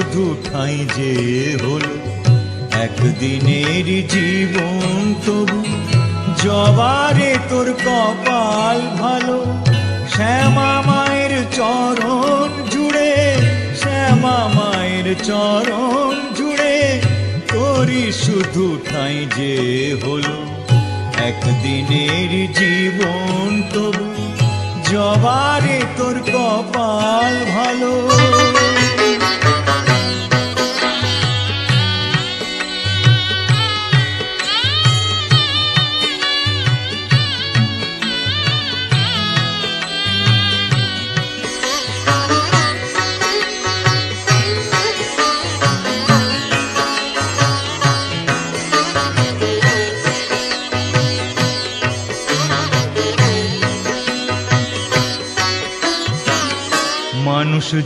শুধু ঠাঁই যে হলো। একদিনের জীবন তবু, জবারে তোর কপাল ভালো। শ্যামা মায়ের চরণ জুড়ে, শ্যামা মায়ের চরণ জুড়ে, তোরই শুধু ঠাঁই যে হলো। একদিনের জীবন তবু, জবারে তোর কপাল ভালো।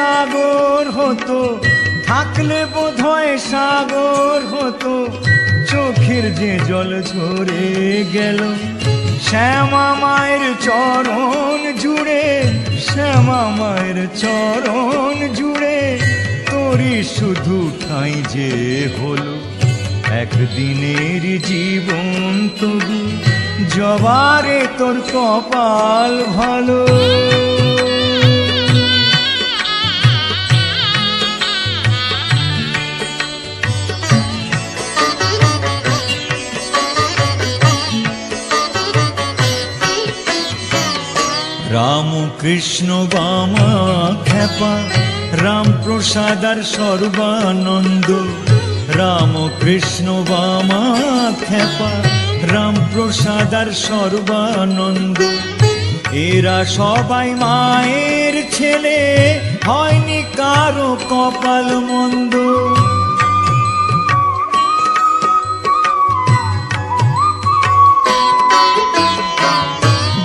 সাগর হতো থাকলে বোধহয় সাগর হতো। চোখের যে জল ঝরে গেল, শ্যামা মায়ের চরণ জুড়ে, শ্যামা মায়ের চরণ জুড়ে। তোরই শুধু ঠাঁই যে হলো, একদিনের জীবন তবু, জবারে তোর কপাল ভালো। রাম কৃষ্ণ বামা খ্যাপা, রাম প্রসাদ আর সর্বানন্দ। রাম কৃষ্ণ বামা খ্যাপা, রাম প্রসাদ আর সর্বানন্দ। এরা সবাই মায়ের ছেলে, হয়নি কারও কপাল মন্দ।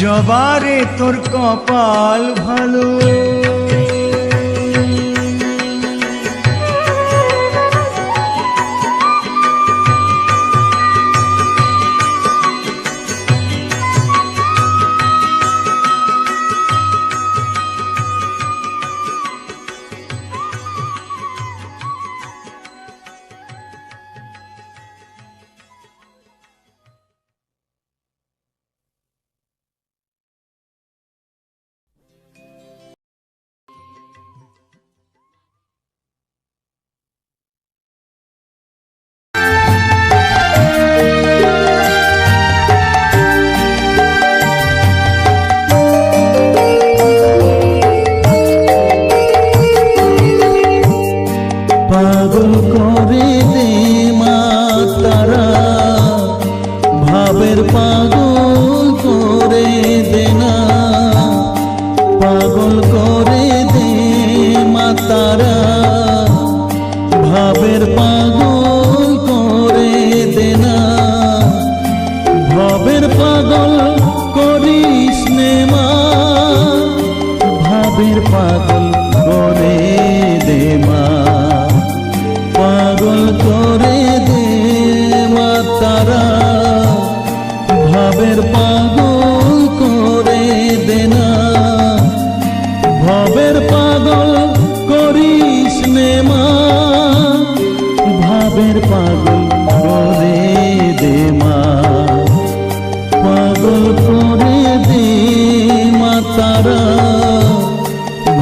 জবারে তোর কপাল ভালো।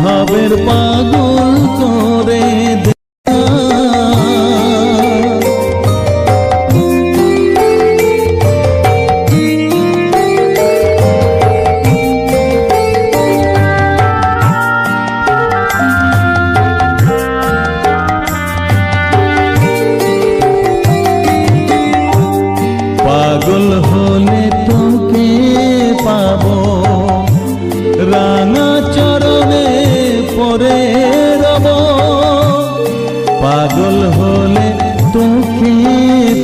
অভাবের পাগল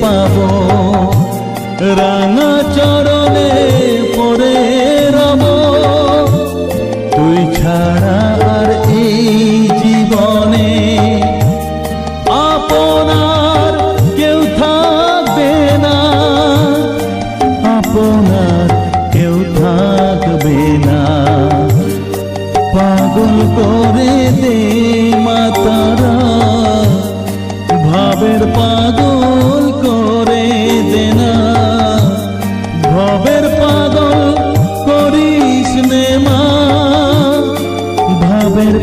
পাব। রাঙা চরণে পড়ে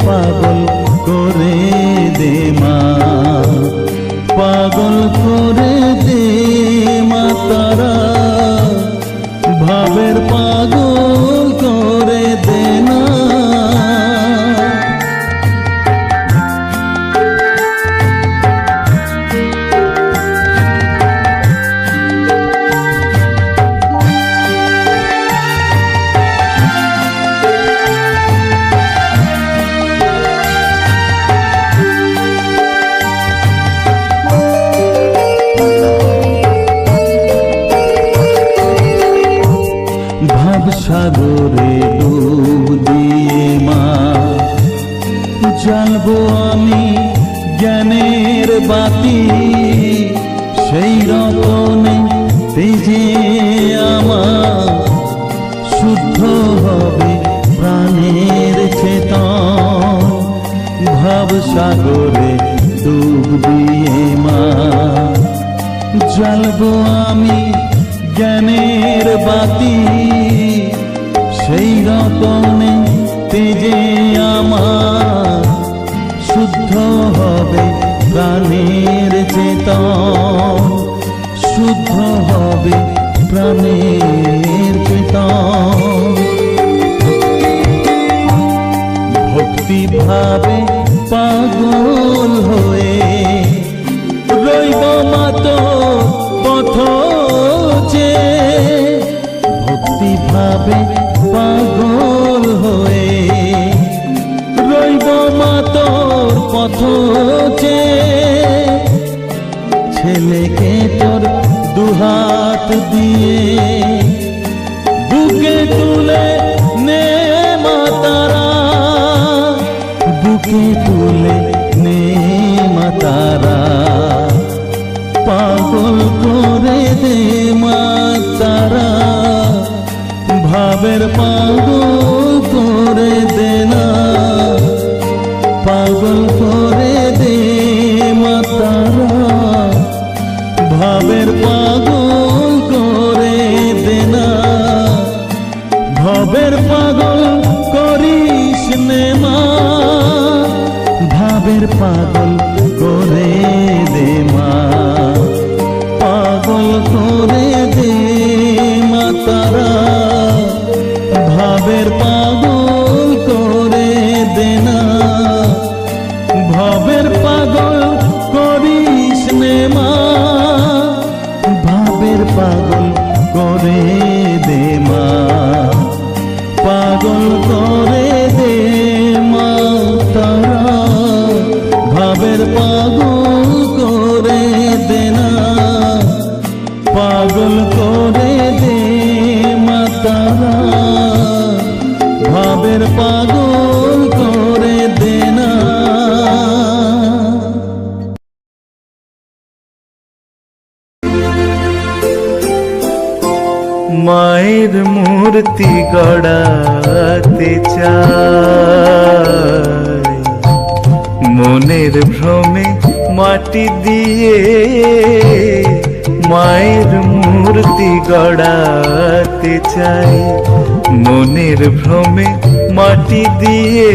পাগল ভাব সাগরে ডুব দিয়ে মা। জ্বালবো আমি জ্ঞানের বাতি, সেই রতনে তেজে আমার। শুদ্ধ হবে প্রাণের চেতন, শুদ্ধ হবে প্রাণের চেতন। ভক্তি ভাবে ভাবে পাগল হয়ে রইব মা পথ যে ছেলেকে তোর দুহাত দিয়ে বুকে তুলে নে মাতারা বুকে তুলে নে মাতারা পাগল করে দে ভাবের পাগল। মায়ের মূর্তি গড়াতে চাই। মনের ভ্রমে মাটি দিয়ে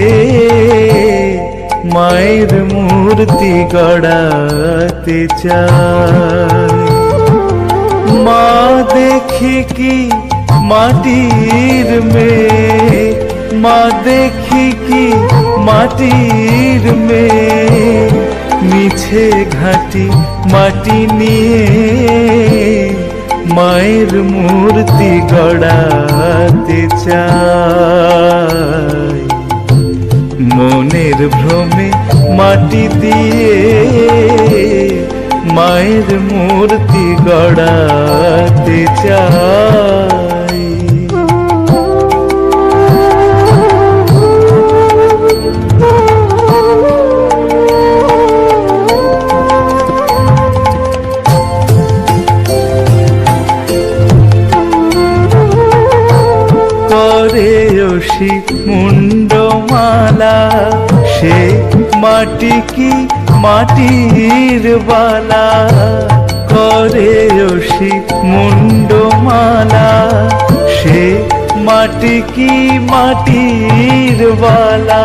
মায়ের মূর্তি গড়াতে চাই। মা দেখি কি মাটির মেয়ে? মা দেখি কি মাটির মেয়ে? মিছে ঘাটি মাটি নিয়ে মায়ের মূর্তি গড়াতে চাই। মনের ভ্রমে মাটি দিয়ে মায়ের মূর্তি গড়াতে চাই। মাটি কি মাটির বালা? করে ওষি মুন্ডমালা সে মাটি কি মাটির বালা?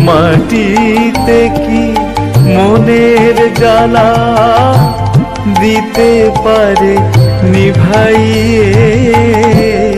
মাটিতে কি মনের জ্বালা? দিতে পারে নিভাইয়ে।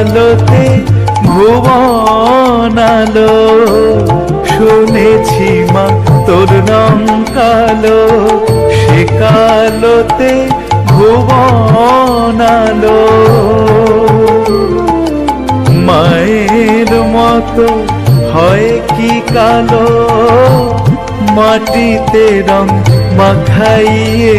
কালোতে ভুবন আলো, শুনেছি মা তোর নাম কালো, সে কালোতে ভুবন আলো। মায়ের মতো হয় কি কালো, মাটিতে রং মাখাইয়ে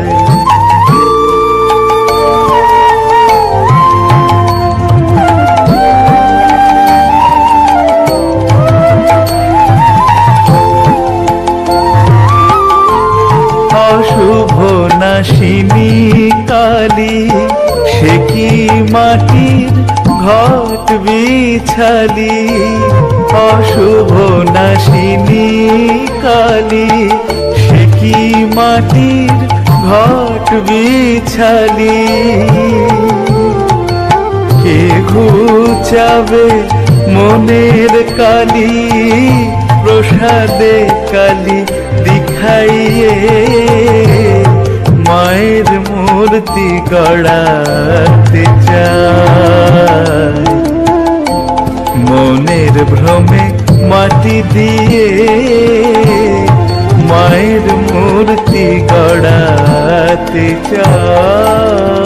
বিছালি অশুভ নাশিনী কালী। সে মাটির ঘট বিছালি কে ঘুচাবে মনের কালি? প্রসাদে কালি দিখাইয়ে মায়ের মূর্তি গড়াতে চাই মনের ভ্রমে মাটি দিয়ে মায়ের মূর্তি গড়াতে চাই।